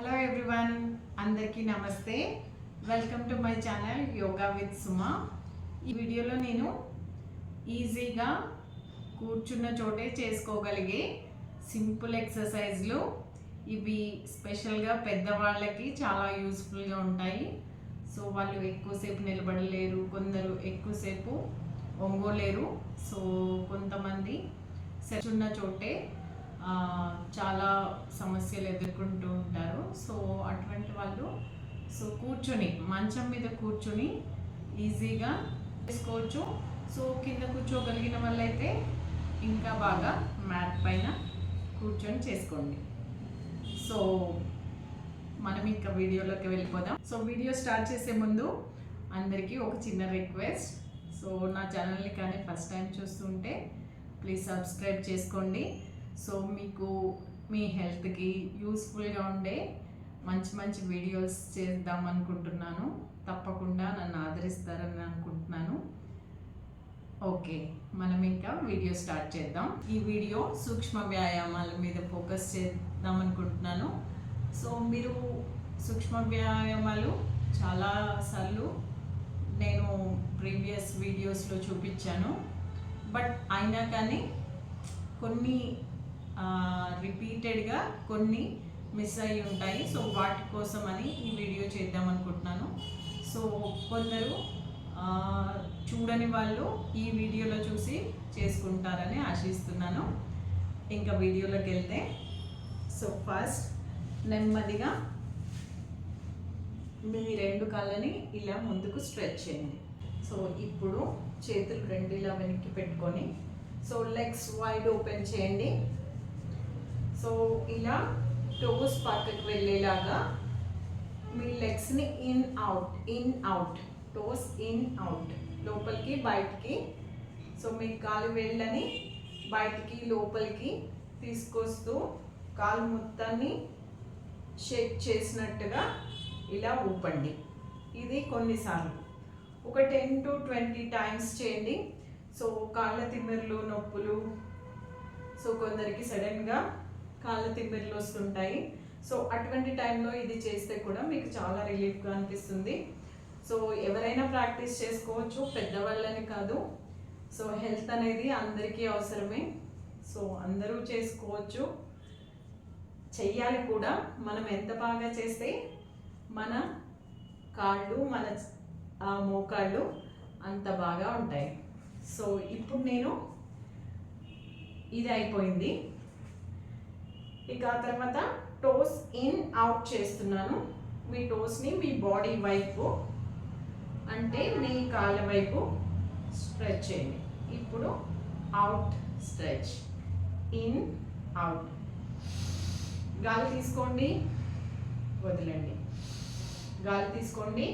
Hello everyone అందరికీ నమస్తే. Welcome to my channel yoga with Suma ఈ వీడియోలో నేను ఈజీగా కూర్చున్న చోటే చేసుకోగలిగే సింపుల్ ఎక్సర్సైజ్లు. ఇవి స్పెషల్గా పెద్దవాళ్ళకి చాలా యూస్ఫుల్గా ఉంటాయి. సో వాళ్ళు ఎక్కువసేపు నిలబడలేరు కొందరు ఎక్కువసేపు ఒంగోలేరు. సో కొంతమంది సెచున్న చోటే చాలా సమస్యలు ఎదుర్కొంటూ ఉంటారు. సో అటువంటి వాళ్ళు సో కూర్చొని మంచం మీద కూర్చొని ఈజీగా చేసుకోవచ్చు. సో కింద కూర్చోగలిగిన వాళ్ళైతే ఇంకా బాగా మ్యాట్ పైన కూర్చొని చేసుకోండి. సో మనం ఇంకా వీడియోలోకి వెళ్ళిపోదాం. సో వీడియో స్టార్ట్ చేసే ముందు అందరికీ ఒక చిన్న రిక్వెస్ట్. సో నా ఛానల్ని కానీ ఫస్ట్ టైం చూస్తుంటే ప్లీజ్ సబ్స్క్రైబ్ చేసుకోండి. సో మీకు మీ హెల్త్కి యూస్ఫుల్గా ఉండే మంచి మంచి వీడియోస్ చేద్దాం అనుకుంటున్నాను. తప్పకుండా నన్ను ఆదరిస్తారని అనుకుంటున్నాను. ఓకే మనం ఇంకా వీడియో స్టార్ట్ చేద్దాం. ఈ వీడియో సూక్ష్మ వ్యాయామాల మీద ఫోకస్ చేద్దాం అనుకుంటున్నాను. సో మీరు సూక్ష్మ వ్యాయామాలు చాలాసార్లు నేను ప్రీవియస్ వీడియోస్లో చూపించాను. బట్ అయినా కానీ కొన్ని రిపీటెడ్గా కొన్ని మిస్ అయి ఉంటాయి. సో వాటి కోసం అని ఈ వీడియో చేద్దాం అనుకుంటున్నాను. సో కొందరు చూడని వాళ్ళు ఈ వీడియోలో చూసి చేసుకుంటారని ఆశిస్తున్నాను. ఇంకా వీడియోలోకి వెళ్తే సో ఫస్ట్ నెమ్మదిగా మీ రెండు కాళ్ళని ఇలా ముందుకు స్ట్రెచ్ చేయండి. సో ఇప్పుడు చేతులు రెండు ఇలా వెనక్కి పెట్టుకొని సో లెగ్స్ వైడ్ ఓపెన్ చేయండి. సో ఇలా టోస్ పక్కకు వెళ్ళేలాగా మీ లెగ్స్ని in out in out toes in out లోపలికి బయటికి. సో మీ కాలు వెళ్ళని బయటికి లోపలికి తీసుకొస్తూ కాలు మొత్తాన్ని షేక్ చేసినట్టుగా ఇలా ఊపండి. ఇది కొన్నిసార్లు. ఒక టెన్ టు ట్వంటీ టైమ్స్ చేయండి. సో కాళ్ళ తిమ్మిర్లు నొప్పులు సో కొందరికి సడన్గా కాళ్ళ తిమ్మిర్లు వస్తుంటాయి. సో అటువంటి టైంలో ఇది చేస్తే కూడా మీకు చాలా రిలీఫ్గా అనిపిస్తుంది. సో ఎవరైనా ప్రాక్టీస్ చేసుకోవచ్చు పెద్దవాళ్ళని కాదు. సో హెల్త్ అనేది అందరికీ అవసరమే. సో అందరూ చేసుకోవచ్చు. చెయ్యాలి కూడా. మనం ఎంత బాగా చేస్తే మన కాళ్ళు మన ఆ, మోకాళ్ళు అంత బాగా ఉంటాయి. సో ఇప్పుడు నేను ఇది అయిపోయింది. ఇక ఆ తర్వాత టోస్ ఇన్ అవుట్ చేస్తున్నాను. మీ టోస్ని మీ బాడీ వైపు అంటే మీ కాళ్ళ వైపు స్ట్రెచ్ చేయండి. ఇప్పుడు అవుట్ స్ట్రెచ్ ఇన్ అవుట్ గాలి తీసుకోండి వదలండి. గాలి తీసుకోండి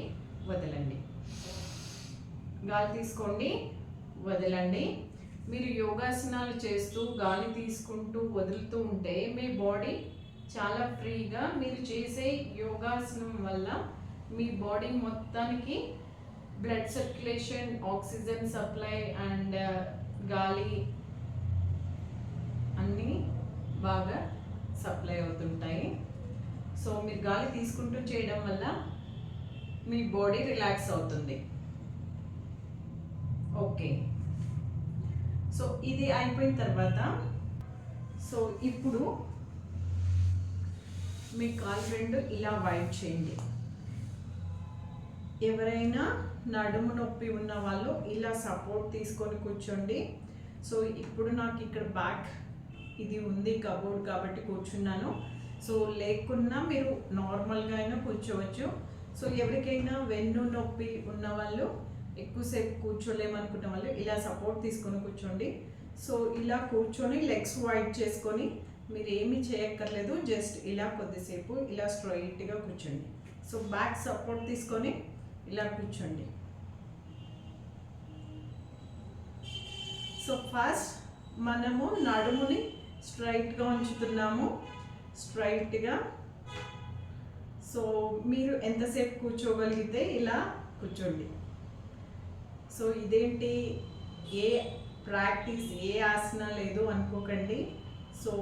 వదలండి. గాలి తీసుకోండి వదలండి. మీరు యోగాసనాలు చేస్తూ గాలి తీసుకుంటూ వదులుతూ ఉంటే మీ బాడీ చాలా ఫ్రీగా మీరు చేసే యోగాసనం వల్ల మీ బాడీ మొత్తానికి blood circulation oxygen supply and గాలి అన్నీ బాగా సప్లై అవుతుంటాయి. సో మీరు గాలి తీసుకుంటూ చేయడం వల్ల మీ బాడీ రిలాక్స్ అవుతుంది. ఓకే. సో ఇది అయిపోయిన తర్వాత సో ఇప్పుడు మీ కాలు రెండు ఇలా వైడ్ చేయండి. ఎవరైనా నడుము నొప్పి ఉన్న వాళ్ళు ఇలా సపోర్ట్ తీసుకొని కూర్చోండి. సో ఇప్పుడు నాకు ఇక్కడ బ్యాక్ ఇది ఉంది కబోర్డ్ కాబట్టి కూర్చున్నాను. సో లేకున్నా మీరు నార్మల్గా అయినా కూర్చోవచ్చు. సో ఎవరికైనా వెన్ను నొప్పి ఉన్న వాళ్ళు ఎక్కువసేపు కూర్చోలేమనుకున్న వాళ్ళు ఇలా సపోర్ట్ తీసుకొని కూర్చోండి. సో ఇలా కూర్చొని లెగ్స్ వైడ్ చేసుకొని మీరు ఏమీ చేయక్కర్లేదు జస్ట్ ఇలా కొద్దిసేపు ఇలా స్ట్రైట్గా కూర్చోండి. సో బ్యాక్ సపోర్ట్ తీసుకొని ఇలా కూర్చోండి. సో ఫస్ట్ మనము నడుముని స్ట్రైట్గా ఉంచుతున్నాము. స్ట్రైట్గా సో మీరు ఎంతసేపు కూర్చోగలిగితే ఇలా కూర్చోండి. సో ఇదేంటి? ఏ ప్రాక్టీస్ ఏ ఆసన లేదు అనుకోకండి. సో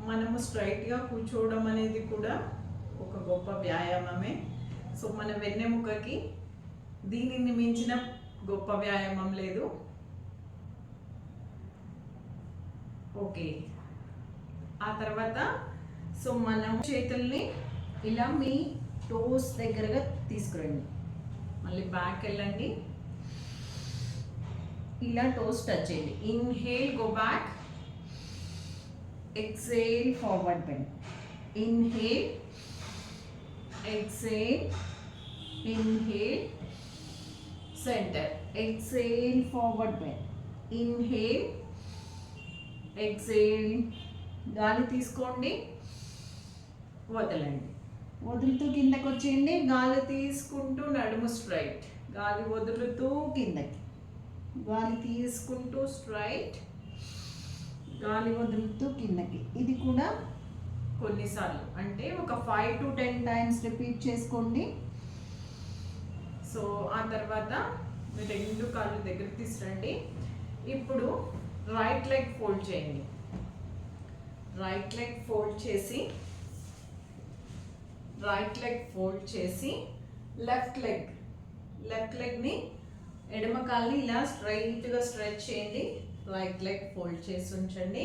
మనము స్ట్రైట్గా కూర్చోవడం అనేది కూడా ఒక గొప్ప వ్యాయామమే. సో మన వెన్నెముకకి దీనిని మించిన గొప్ప వ్యాయామం లేదు. ఓకే. ఆ తర్వాత సో మనం చేతుల్ని ఇలా మీ టోస్ దగ్గరగా తీసుకురండి. మళ్ళీ బ్యాక్ వెళ్ళండి. ఇలా టోస్ టచ్ చేయండి. Inhale go back exhale forward bend inhale exhale inhale centre exhale forward bend inhale exhale గాలి తీసుకోండి. వదలండి. వదులుతూ కిందకి వచ్చేయండి గాలి తీసుకుంటూ నడుము స్ట్రైట్ గాలి వదులుతూ కిందకి. గాలి తీసుకుంటూ స్ట్రైట్ గాలి వదులుతూ కిందకి. ఇది కూడా కొన్నిసార్లు. అంటే ఒక five to ten times repeat చేసుకోండి. సో ఆ తర్వాత మీరు రెండు కాళ్ళు దగ్గర తీసురండి ఇప్పుడు రైట్ లెగ్ ఫోల్డ్ చేయండి. రైట్ లెగ్ ఫోల్డ్ చేసి రైట్ లెగ్ ఫోల్డ్ చేసి లెఫ్ట్ లెగ్ లెఫ్ట్ లెగ్ని ఎడమ కాల్ని ఇలా స్ట్రైట్గా స్ట్రెచ్ చేయండి. లైట్ లైట్ ఫోల్డ్ చేసి ఉంచండి.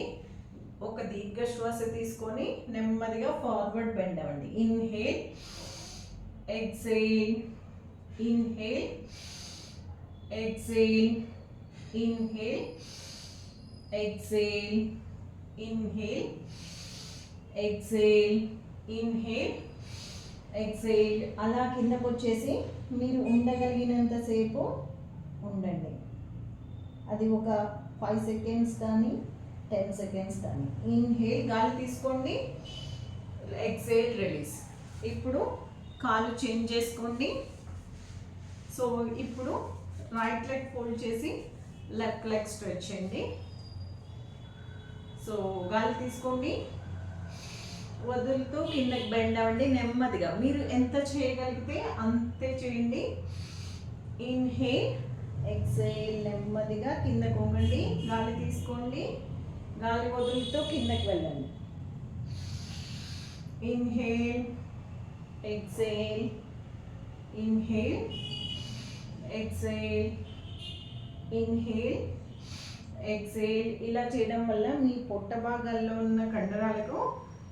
ఒక దీర్ఘ శ్వాస తీసుకొని నెమ్మదిగా ఫార్వర్డ్ బెండ్ అవ్వండి. Inhale exhale inhale exhale inhale exhale inhale exhale inhale exhale. అలా కిందకు వచ్చేసి మీరు ఉండగలిగినంతసేపు ఉండండి. అది ఒక ఫైవ్ సెకండ్స్ కానీ టెన్ సెకండ్స్ కానీ. ఇన్హేల్ గాలి తీసుకోండి. ఎక్సేల్ రిలీజ్ ఇప్పుడు కాలు చేంజ్ చేసుకోండి. సో ఇప్పుడు రైట్ లెగ్ ఫోల్డ్ చేసి లెఫ్ట్ లెగ్ స్ట్రెచ్ చేయండి. సో గాలి తీసుకోండి. వదులుతూ కిందకి బెండ్ అవ్వండి నెమ్మదిగా. మీరు ఎంత చేయగలిగితే అంతే చేయండి. ఇన్హేల్ ఎక్సైల్ నెమ్మదిగా కిందకు వంగండి. గాలి తీసుకోండి. గాలి వదులుతో కిందకి వెళ్ళండి. Inhale exhale inhale exhale inhale exhale ఇలా చేయడం వల్ల మీ పొట్ట భాగాల్లో ఉన్న కండరాలకు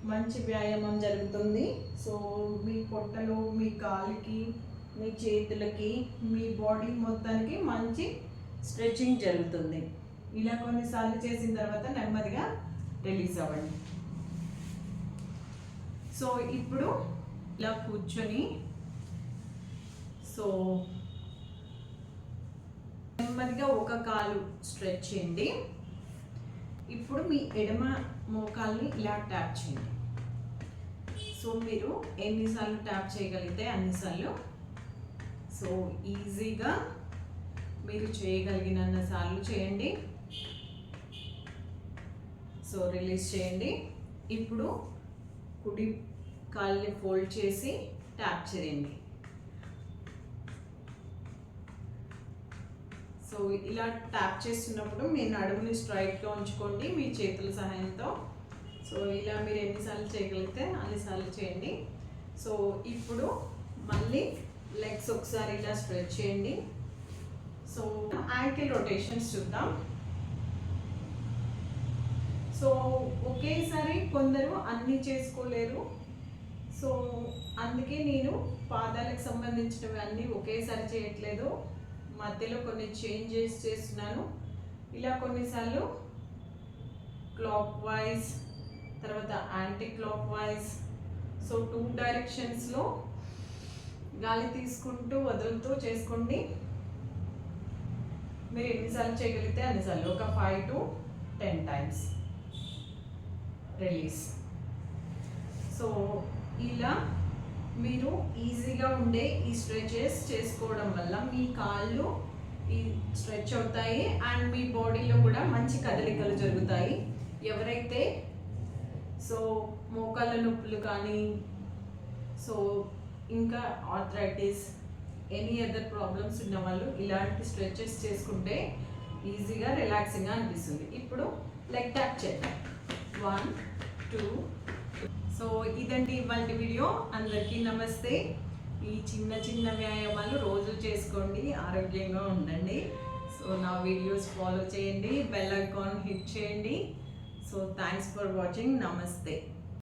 మంచి వ్యాయామం జరుగుతుంది. సో మీ పొట్టలో మీ కాలికి మీ చేతులకి మీ బాడీ మొత్తానికి మంచి స్ట్రెచింగ్ జరుగుతుంది. ఇలా కొన్నిసార్లు చేసిన తర్వాత నెమ్మదిగా రిలీజ్ అవ్వండి. సో ఇప్పుడు ఇలా కూర్చొని సో నెమ్మదిగా ఒక కాలు స్ట్రెచ్ చేయండి. ఇప్పుడు మీ ఎడమ మోకాల్ని ఇలా ట్యాప్ చేయండి. సో మీరు ఎన్నిసార్లు ట్యాప్ చేయగలిగితే అన్నిసార్లు సో ఈజీగా మీరు చేయగలిగినన్న సార్లు చేయండి. సో రిలీజ్ చేయండి. ఇప్పుడు కుడి కాల్ని ఫోల్డ్ చేసి ట్యాప్ చేయండి. సో ఇలా ట్యాప్ చేస్తున్నప్పుడు మీ నడుముని స్ట్రైట్గా ఉంచుకోండి మీ చేతుల సహాయంతో. సో ఇలా మీరు ఎన్నిసార్లు చేయగలిగితే అన్నిసార్లు చేయండి. సో ఇప్పుడు మళ్ళీ లెగ్స్ ఒకసారి ఇలా స్ట్రెచ్ చేయండి. సో యాంకిల్ రొటేషన్స్ చూద్దాం. సో ఒకేసారి కొందరు అన్నీ చేసుకోలేరు. సో అందుకే నేను పాదాలకు సంబంధించినవి అన్నీ ఒకేసారి చేయట్లేదు. మధ్యలో కొన్ని చేంజెస్ చేస్తున్నాను. ఇలా కొన్నిసార్లు క్లాక్ వైజ్ తర్వాత anticlockwise. So two డైరెక్షన్స్లో గాలి తీసుకుంటూ వదులుతూ చేసుకోండి. మీరు ఎన్నిసార్లు చేయగలిగితే అన్నిసార్లు. ఒక five to ten times release so ఇలా మీరు ఈజీగా ఉండే ఈ స్ట్రెచెస్ చేసుకోవడం వల్ల మీ కాళ్ళు ఈ స్ట్రెచ్ అవుతాయి అండ్ మీ బాడీలో కూడా మంచి కదలికలు జరుగుతాయి. ఎవరైతే సో మోకాళ్ళ నొప్పులు కానీ సో ఇంకా ఆర్థరైటిస్ ఎనీ అదర్ ప్రాబ్లమ్స్ ఉన్న వాళ్ళు ఇలాంటి స్ట్రెచెస్ చేసుకుంటే ఈజీగా రిలాక్సింగ్గా అనిపిస్తుంది. ఇప్పుడు లెగ్ ట్యాప్ చేద్దాం. వన్ టూ సో ఇదండి ఇవాళ వీడియో అందరికీ నమస్తే. ఈ చిన్న చిన్న వ్యాయామాలు రోజు చేసుకోండి ఆరోగ్యంగా ఉండండి. సో నా వీడియోస్ ఫాలో చేయండి బెల్ ఐకాన్ హిట్ చేయండి. సో థ్యాంక్స్ ఫర్ వాచింగ్ నమస్తే